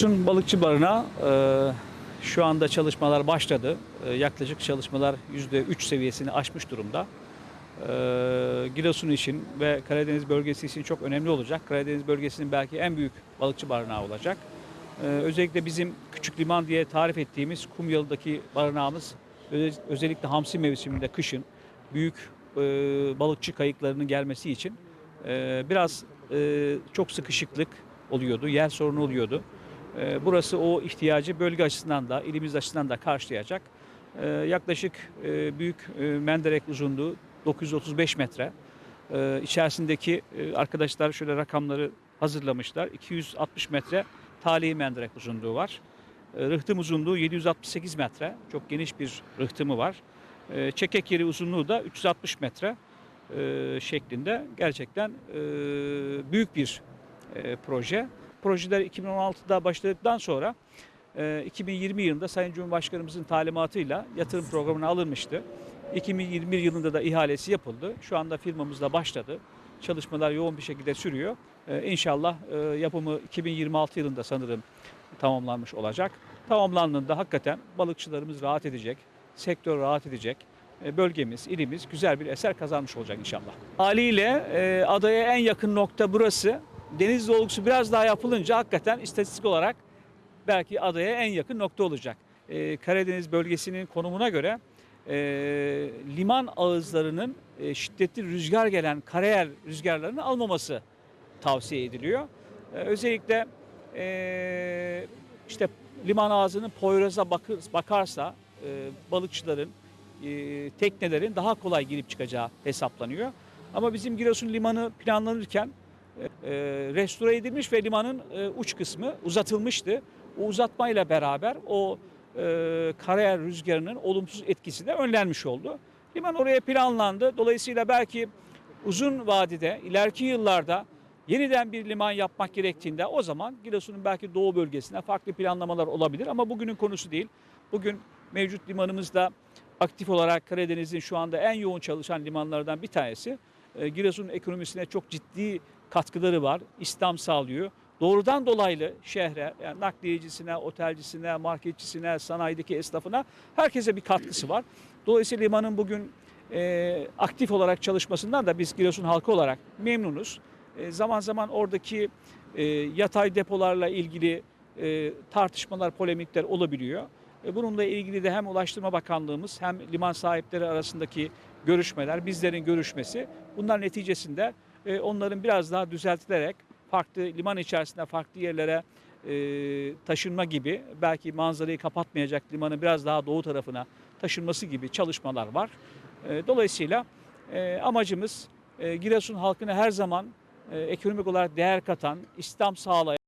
Giresun Balıkçı Barınağı e, şu anda çalışmalar başladı. E, yaklaşık çalışmalar %3 seviyesini aşmış durumda. E, Giresun için ve Karadeniz bölgesi için çok önemli olacak. Karadeniz bölgesinin belki en büyük balıkçı barınağı olacak. E, özellikle bizim küçük liman diye tarif ettiğimiz Kumyalı'daki barınağımız özellikle hamsi mevsiminde kışın büyük e, balıkçı kayıklarının gelmesi için e, biraz e, çok sıkışıklık oluyordu, yer sorunu oluyordu. E, burası o ihtiyacı bölge açısından da, ilimiz açısından da karşılayacak. E, yaklaşık e, büyük e, menderek uzunluğu 935 metre. E, içerisindeki e, arkadaşlar şöyle rakamları hazırlamışlar. 260 metre talihi menderek uzunluğu var. Rıhtım uzunluğu 768 metre. Çok geniş bir rıhtımı var. Çekek yeri uzunluğu da 360 metre e, şeklinde gerçekten e, büyük bir proje. Projeler 2016'da başladıktan sonra e, 2020 yılında Sayın Cumhurbaşkanımızın talimatıyla yatırım programına alınmıştı. 2021 yılında da ihalesi yapıldı. Şu anda firmamızla başladı. Çalışmalar yoğun bir şekilde sürüyor. E, İnşallah e, yapımı 2026 yılında sanırım tamamlanmış olacak. Tamamlandığında hakikaten balıkçılarımız rahat edecek, sektör rahat edecek. E, Bölgemiz, ilimiz güzel bir eser kazanmış olacak inşallah. Haliyle e, adaya en yakın nokta burası. Deniz dolgusu biraz daha yapılınca hakikaten istatistik olarak belki adaya en yakın nokta olacak. E, Karadeniz bölgesinin konumuna göre e, liman ağızlarının e, şiddetli rüzgar gelen karayel rüzgarlarını almaması tavsiye ediliyor. E, özellikle e, işte liman ağzının Poyraz'a bakır, bakarsa e, balıkçıların, e, teknelerin daha kolay girip çıkacağı hesaplanıyor. Ama bizim Giresun limanı planlanırken e, restore edilmiş ve limanın e, uç kısmı uzatılmıştı. O uzatmayla beraber o e, karayel rüzgarının olumsuz etkisi de önlenmiş oldu. Liman oraya planlandı. Dolayısıyla belki uzun vadede, ileriki yıllarda yeniden bir liman yapmak gerektiğinde o zaman Giresun'un belki doğu bölgesine farklı planlamalar olabilir ama bugünün konusu değil. Bugün mevcut limanımızda aktif olarak Karadeniz'in şu anda en yoğun çalışan limanlardan bir tanesi. E, Giresun ekonomisine çok ciddi katkıları var. İstihdam sağlıyor. Doğrudan dolaylı şehre, yani nakliyecisine, otelcisine, marketçisine, sanayideki esnafına herkese bir katkısı var. Dolayısıyla limanın bugün e, aktif olarak çalışmasından da biz Giresun halkı olarak memnunuz. E, zaman zaman oradaki e, yatay depolarla ilgili e, tartışmalar, polemikler olabiliyor. E, bununla ilgili de hem Ulaştırma Bakanlığımız hem liman sahipleri arasındaki görüşmeler, bizlerin görüşmesi bunlar neticesinde e, onların biraz daha düzeltilerek farklı liman içerisinde farklı yerlere e, taşınma gibi belki manzarayı kapatmayacak limanın biraz daha doğu tarafına taşınması gibi çalışmalar var. Dolayısıyla amacımız Giresun halkına her zaman ekonomik olarak değer katan, istihdam sağlayan